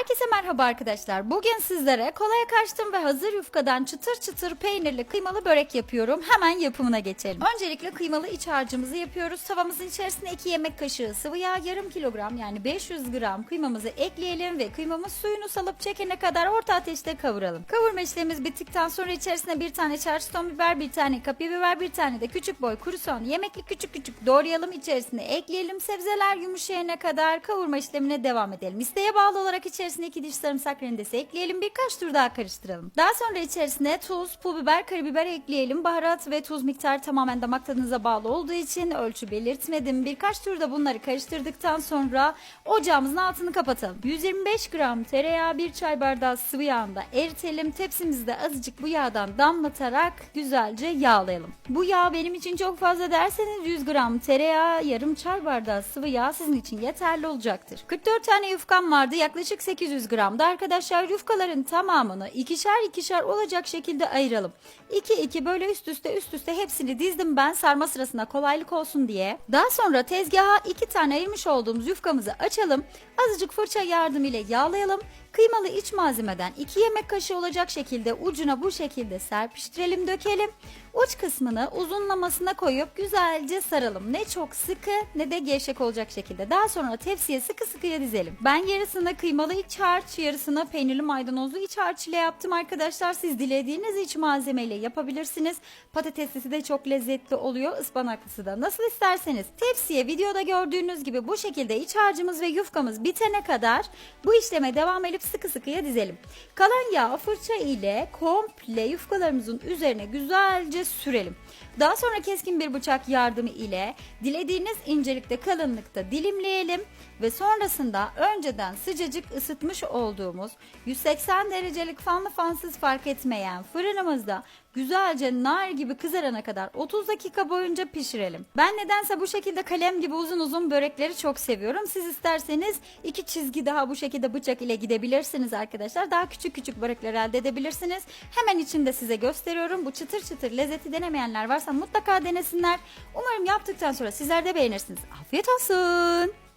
Herkese merhaba arkadaşlar. Bugün sizlere kolaya kaçtım ve hazır yufkadan çıtır çıtır peynirli kıymalı börek yapıyorum. Hemen yapımına geçelim. Öncelikle kıymalı iç harcımızı yapıyoruz. Tavamızın içerisine 2 yemek kaşığı sıvı yağ, yarım kilogram yani 500 gram kıymamızı ekleyelim ve kıymamız suyunu salıp çekene kadar orta ateşte kavuralım. Kavurma işlemimiz bittikten sonra içerisine bir tane charleston biber, bir tane kapya biber, bir tane de küçük boy kuru soğan yemeklik küçük küçük doğrayalım. İçerisine ekleyelim. Sebzeler yumuşayana kadar kavurma işlemine devam edelim. İsteğe bağlı olarak içerisine 2 diş sarımsak rendesi ekleyelim. Birkaç tur daha karıştıralım. Daha sonra içerisine tuz, pul biber, karabiber ekleyelim. Baharat ve tuz miktarı tamamen damak tadınıza bağlı olduğu için ölçü belirtmedim. Birkaç turda bunları karıştırdıktan sonra ocağımızın altını kapatalım. 125 gram tereyağı, bir çay bardağı sıvı yağında eritelim. Tepsimizde azıcık bu yağdan damlatarak güzelce yağlayalım. Bu yağ benim için çok fazla derseniz 100 gram tereyağı, yarım çay bardağı sıvı yağ sizin için yeterli olacaktır. 44 tane yufkam vardı. Yaklaşık 800 gramda. Arkadaşlar yufkaların tamamını ikişer ikişer olacak şekilde ayıralım. 2 2 böyle üst üste üst üste hepsini dizdim ben sarma sırasında kolaylık olsun diye. Daha sonra tezgaha 2 tane ayırmış olduğumuz yufkamızı açalım. Azıcık fırça yardımıyla yağlayalım. Kıymalı iç malzemeden 2 yemek kaşığı olacak şekilde ucuna bu şekilde serpiştirelim dökelim. Uç kısmını uzunlamasına koyup güzelce saralım. Ne çok sıkı ne de gevşek olacak şekilde. Daha sonra tepsiye sıkı sıkıya dizelim. Ben yarısını kıymalı iç harç, yarısını peynirli maydanozlu iç harç ile yaptım arkadaşlar. Siz dilediğiniz iç malzemeyle yapabilirsiniz. Patateslisi de çok lezzetli oluyor. ıspanaklısı da nasıl isterseniz. Tepsiye videoda gördüğünüz gibi bu şekilde iç harcımız ve yufkamız bitene kadar bu işleme devam edip sıkı sıkıya dizelim. Kalan yağı fırça ile komple yufkalarımızın üzerine güzelce sürelim. Daha sonra keskin bir bıçak yardımı ile dilediğiniz incelikte kalınlıkta dilimleyelim ve sonrasında önceden sıcacık ısıtmış olduğumuz 180 derecelik fanlı fansız fark etmeyen fırınımızda güzelce nar gibi kızarana kadar 30 dakika boyunca pişirelim. Ben nedense bu şekilde kalem gibi uzun uzun börekleri çok seviyorum. Siz isterseniz iki çizgi daha bu şekilde bıçak ile gidebilirsiniz arkadaşlar. Daha küçük küçük börekler elde edebilirsiniz. Hemen içinde size gösteriyorum. Bu çıtır çıtır lezzeti denemeyenler varsa mutlaka denesinler. Umarım yaptıktan sonra sizler de beğenirsiniz. Afiyet olsun.